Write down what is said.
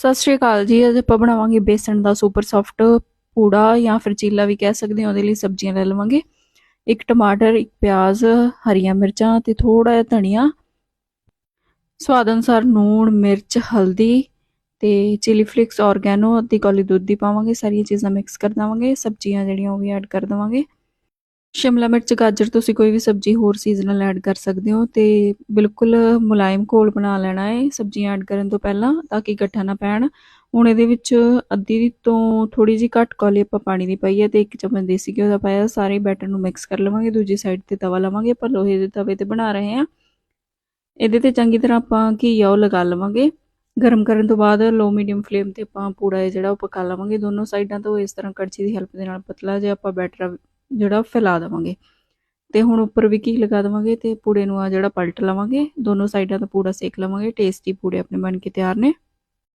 ਸਤਿ ਸ਼੍ਰੀ ਅਕਾਲ ਜੀ। ਅੱਜ ਆਪਾਂ ਬਣਾਵਾਂਗੇ ਬੇਸਣ ਦਾ ਸੁਪਰ ਸੌਫਟ ਪੂੜਾ ਜਾਂ ਫਿਰ ਚੀਲਾ ਵੀ ਕਹਿ ਸਕਦੇ ਹਾਂ, ਉਹਦੇ ਲਈ ਸਬਜ਼ੀਆਂ ਲੈ ਲਵਾਂਗੇ। ਇੱਕ ਟਮਾਟਰ, ਇੱਕ ਪਿਆਜ਼, ਹਰੀਆਂ ਮਿਰਚਾਂ ਤੇ ਥੋੜਾ ਜਿਹਾ ਧਨੀਆ। ਸਵਾਦ ਅਨੁਸਾਰ ਨੂਣ, ਮਿਰਚ, ਹਲਦੀ ਤੇ ਚਿਲੀ ਫਲਿਕਸ ਔਰਗੈਨੋ ਅਤੇ ਕੌਲੀ ਦੁੱਧ ਦੀ ਪਾਵਾਂਗੇ। ਸਾਰੀਆਂ ਚੀਜ਼ਾਂ ਮਿਕਸ ਕਰ ਦਵਾਂਗੇ। ਸਬਜ਼ੀਆਂ ਜਿਹੜੀਆਂ ਉਹ ਵੀ ਐਡ ਕਰ ਦਵਾਂਗੇ। ਸ਼ਿਮਲਾ ਮਿਰਚ, ਗਾਜਰ, ਤੁਸੀਂ ਕੋਈ ਵੀ ਸਬਜ਼ੀ ਹੋਰ ਸੀਜ਼ਨਲ ਐਡ ਕਰ ਸਕਦੇ ਹੋ ਤੇ ਬਿਲਕੁਲ ਮੁਲਾਇਮ ਘੋਲ ਬਣਾ ਲੈਣਾ ਹੈ, ਸਬਜ਼ੀਆਂ ਐਡ ਕਰਨ ਤੋਂ ਪਹਿਲਾਂ ਤਾਂ ਕਿ ਇਕੱਠਾ ਨਾ ਪੈਣ। ਹੁਣ ਇਹਦੇ ਵਿੱਚ ਅੱਧੀ ਤੋਂ ਥੋੜੀ ਜਿਹੀ ਘੱਟ ਕੌਲੀ ਆਪਾਂ ਪਾਣੀ ਦੀ ਪਾਈ ਹੈ ਤੇ ਇੱਕ ਚਮਚ ਦੇਸੀ ਘਿਓ ਦਾ ਪਾਇਆ, ਸਾਰੇ ਬੈਟਰ ਨੂੰ ਮਿਕਸ ਕਰ ਲਵਾਂਗੇ, ਦੂਜੀ ਸਾਈਡ ਤੇ ਤਵਾ ਲਵਾਂਗੇ, ਆਪਾਂ ਲੋਹੇ ਦੇ ਤਵੇ ਤੇ ਬਣਾ ਰਹੇ ਹਾਂ। ਇਹਦੇ ਤੇ ਚੰਗੀ ਤਰ੍ਹਾਂ ਆਪਾਂ ਘੀ ਉਹ ਲਗਾ ਲਵਾਂਗੇ। ਗਰਮ ਕਰਨ ਤੋਂ ਬਾਅਦ ਲੋ ਮੀਡੀਅਮ ਫਲੇਮ ਤੇ ਆਪਾਂ ਪੂੜਾ ਜਿਹੜਾ ਉਹ ਪਕਾ ਲਵਾਂਗੇ, ਦੋਨੋਂ ਸਾਈਡਾਂ ਤੋਂ ਇਸ ਤਰ੍ਹਾਂ ਕੜਛੀ ਦੀ ਹੈਲਪ ਦੇ ਨਾਲ ਪਤਲਾ ਜਿਹਾ ਆਪਾਂ ਬੈਟਰ ਜਿਹੜਾ ਫੈਲਾ ਦੇਵਾਂਗੇ। ਤੇ ਹੁਣ ਉੱਪਰ ਵੀ ਘੀ ਲਗਾ ਦੇਵਾਂਗੇ ਤੇ ਪੂੜੇ ਨੂੰ ਆ ਜਿਹੜਾ ਪਲਟ ਲਵਾਂਗੇ, ਦੋਨੋਂ ਸਾਈਡਾਂ ਦਾ ਪੂੜਾ ਸੇਕ ਲਵਾਂਗੇ, ਟੇਸਟੀ ਪੂੜੇ ਆਪਣੇ ਬਣ ਕੇ ਤਿਆਰ ਨੇ।